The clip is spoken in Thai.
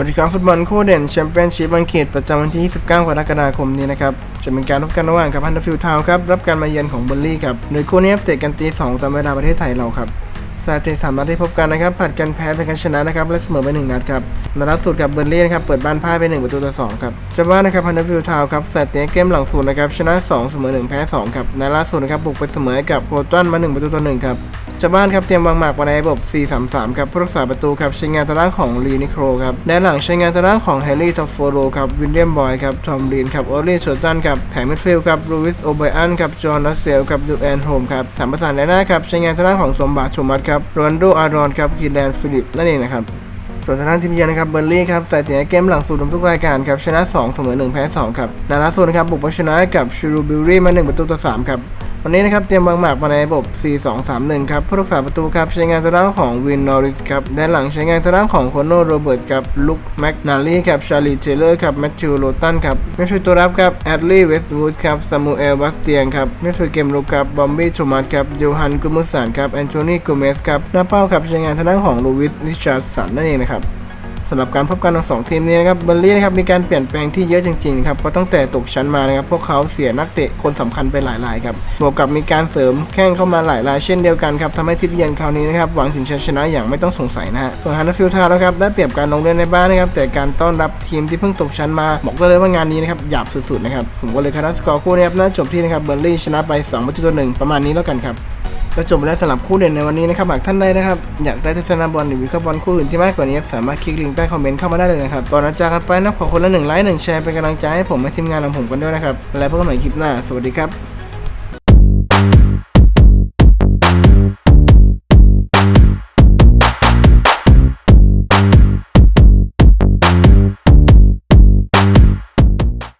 บริการฟุตบอลคู่เด่นแชมเปี้ยนชิพอังกฤษประจำวันที่ 29 กรกฎาคมนี้นะครับ จะเป็นการพบกันระหว่างกับฮันเดอร์ฟิลด์ทาวน์ครับ รับการมาเยือนของเบอร์ลี่ครับ โดยคู่นี้เตะกันตี2ตามเวลาประเทศไทยเราครับสถิติสามนัดที่พบกันนะครับผัดกันแพ้เป็นกันชนะนะครับและเสมอไปหนึ่งนัดครับนัดล่าสุดกับเบอร์ลี่นะครับเปิดบ้านพ่ายไป1ประตูต่อ2ครับจะว่านะครับฮันเดอร์ฟิลด์ทาวน์ครับสถิติเกมหลังสุดนะครับชนะ2เสมอ1แพ้2ครับนัดล่าสุดนะครับบุกไปเสมอกับโพตันมา1ประตูต่อ1ครับ ชาวบ้านครับเตรียมวางหมากมาในระบบ 4-3-3 ครับผู้รักษาประตูครับใช้งานตารางของลีนิโครครับด้านหลังใช้งานตารางของแฮร์รี่ทอฟโฟโรครับวินเลียมบอยครับทอมลีนครับโอเลนโชตันครับแผงมิดฟิลด์ครับลูวิสโอไบอันครับจอห์นนัสเซลครับดูแอนโฮมครับสามประสานแดนหน้าครับใช้งานตารางของสมบัติชูมัตครับโรนลโดอารอนครับคีแดนฟิลิปนั่นเองนะครับส่วนทางด้านทีมเยือนนะครับเบอร์ลี่ครับแต่เสียเกมหลังสุดทุกรายการครับชนะ2เสมอ1แพ้2ครับนาลาสุดนะครับบุกไปชนะกับชูรูบิลลี่มา1ประตูต่อ3ครับ วันนี้นะครับเตรียมวางหมากมาในระบบ 4-2-3-1 ครับผู้รักษาประตูครับใช้งานทางด้านของวินนอริสครับด้านหลังใช้งานทางด้านของโคโนโรเบิร์ตครับลุคแมกนาลีครับชาลีเทเลอร์ครับแมทธิวโรตันครับไม่ช่วยตัวรับครับแอดลีย์เวสต์วูดครับซามูเอลบัสเตียนครับไม่ช่วยเกมรุกครับบอมบี้โชมัสครับโยฮันกุมุสันครับแอนโทนีโกเมสครับหน้าเป้าครับใช้งานทางด้านของลูวิสริชาร์ดสันนั่นเองนะครับ สำหรับการพบกันของสองทีมนี้นะครับเบอร์ลี่นะครับมีการเปลี่ยนแปลงที่เยอะจริงๆครับเพราะตั้งแต่ตกชั้นมานะครับพวกเขาเสียนักเตะคนสำคัญไปหลายรายครับบวกกับมีการเสริมแข้งเข้ามาหลายรายเช่นเดียวกันครับทำให้ทีมเยือนคราวนี้นะครับหวังถึงชัยชนะอย่างไม่ต้องสงสัยนะฮะส่วนฮันนฟิลทาวน์นะครับได้เปรียบการลงเล่นในบ้านนะครับแต่การต้อนรับทีมที่เพิ่งตกชั้นมาบอกได้เลยว่างานนี้นะครับหยาบสุดๆนะครับผมก็เลยคาดสกอร์คู่นี้ครับน่าจบที่นะครับเบอร์ลี่ชนะไป2ประตูต่อหนึ่งประมาณนี้แล้วกันครับ ก็จบไปแล้วสำหรับคู่เด่นในวันนี้นะครับหากท่านใดนะครับอยากได้ทัศนบอลหรือวิเคราะห์บอลคู่อื่นที่มากกว่านี้สามารถคลิกลิงก์ใต้คอมเมนต์เข้ามาได้เลยนะครับก่อนจะจากกันไปนะขอคนละหนึ่งไลค์หนึ่งแชร์เป็นกำลังใจให้ผมและทีมงานของผมกันด้วยนะครับแล้วพบกันใหม่คลิปหน้าสวัสดีครับ